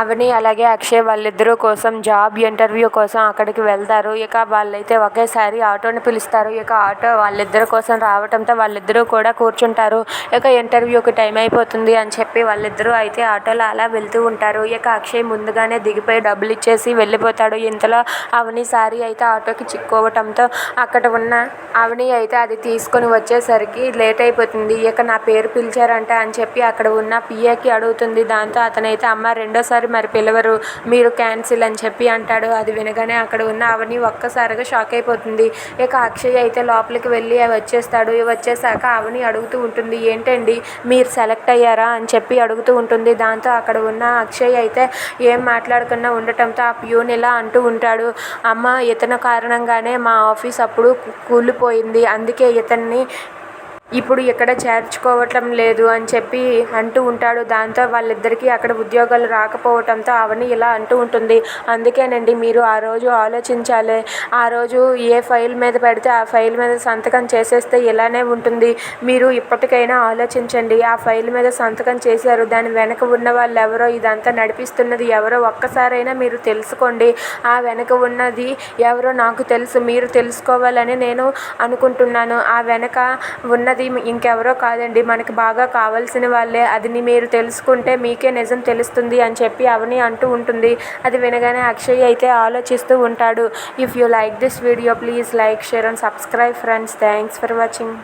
అవని అలాగే అక్షయ్ వాళ్ళిద్దరూ కోసం జాబ్ ఇంటర్వ్యూ కోసం అక్కడికి వెళ్తారు. ఇక వాళ్ళైతే ఒకేసారి ఆటోని పిలుస్తారు. ఇక ఆటో వాళ్ళిద్దరి కోసం రావటంతో వాళ్ళిద్దరూ కూడా కూర్చుంటారు. ఇక ఇంటర్వ్యూకి టైం అయిపోతుంది అని చెప్పి వాళ్ళిద్దరూ అయితే ఆటోలో అలా వెళ్తూ ఉంటారు. ఇక అక్షయ్ ముందుగానే దిగిపోయి డబ్బులు ఇచ్చేసి వెళ్ళిపోతాడు. ఇంతలో అవని సారీ అయితే ఆటోకి చిక్కోవటంతో అక్కడ ఉన్న అవని అయితే అది తీసుకొని వచ్చేసరికి లేట్ అయిపోతుంది. ఇక నా పేరు పిలిచారంట అని చెప్పి అక్కడ ఉన్న పిఏకి అడుగుతుంది. దాంతో అతనైతే అమ్మ రెండోసారి మరి పిలవరు మీరు క్యాన్సిల్ అని చెప్పి అంటాడు. అది వినగానే అక్కడ ఉన్న అవని ఒక్కసారిగా షాక్ అయిపోతుంది. ఇక అక్షయ్ అయితే లోపలికి వెళ్ళి వచ్చేస్తాడు. వచ్చేసాక అవని అడుగుతూ ఉంటుంది ఏంటండి మీరు సెలెక్ట్ అయ్యారా? అని చెప్పి అడుగుతూ ఉంటుంది. దాంతో అక్కడ ఉన్న అక్షయ్ అయితే ఏం మాట్లాడకుండా ఉండటంతో ఆ ప్యూన్ ఇలా అంటూ ఉంటాడు అమ్మ ఇతను కారణంగానే మా ఆఫీస్ అప్పుడు కూలిపోయింది. అందుకే ఇతన్ని ఇప్పుడు ఇక్కడ చేర్చుకోవటం లేదు అని చెప్పి అంటూ ఉంటాడు. దాంతో వాళ్ళిద్దరికీ అక్కడ ఉద్యోగాలు రాకపోవటంతో అవని ఇలా అంటూ ఉంటుంది. అందుకేనండి మీరు ఆ రోజు ఆలోచించాలి. ఆ రోజు ఏ ఫైల్ మీద పెడితే ఆ ఫైల్ మీద సంతకం చేసేస్తే ఇలానే ఉంటుంది. మీరు ఇప్పటికైనా ఆలోచించండి. ఆ ఫైల్ మీద సంతకం చేశారు. దాని వెనక ఉన్న వాళ్ళు ఎవరో ఇదంతా నడిపిస్తున్నది ఎవరో ఒక్కసారైనా మీరు తెలుసుకోండి. ఆ వెనక ఉన్నది ఎవరో నాకు తెలుసు. మీరు తెలుసుకోవాలని నేను అనుకుంటున్నాను. ఆ వెనక ఉన్నది ఇంకెవరో కాదండి. మనకి బాగా కావాల్సిన వాళ్ళే. అది మీరు తెలుసుకుంటే మీకే నిజం తెలుస్తుంది అని చెప్పి అవని అంటూ ఉంటుంది. అది వినగానే అక్షయ్ అయితే ఆలోచిస్తూ ఉంటాడు. If you like this video please like share and subscribe friends thanks for watching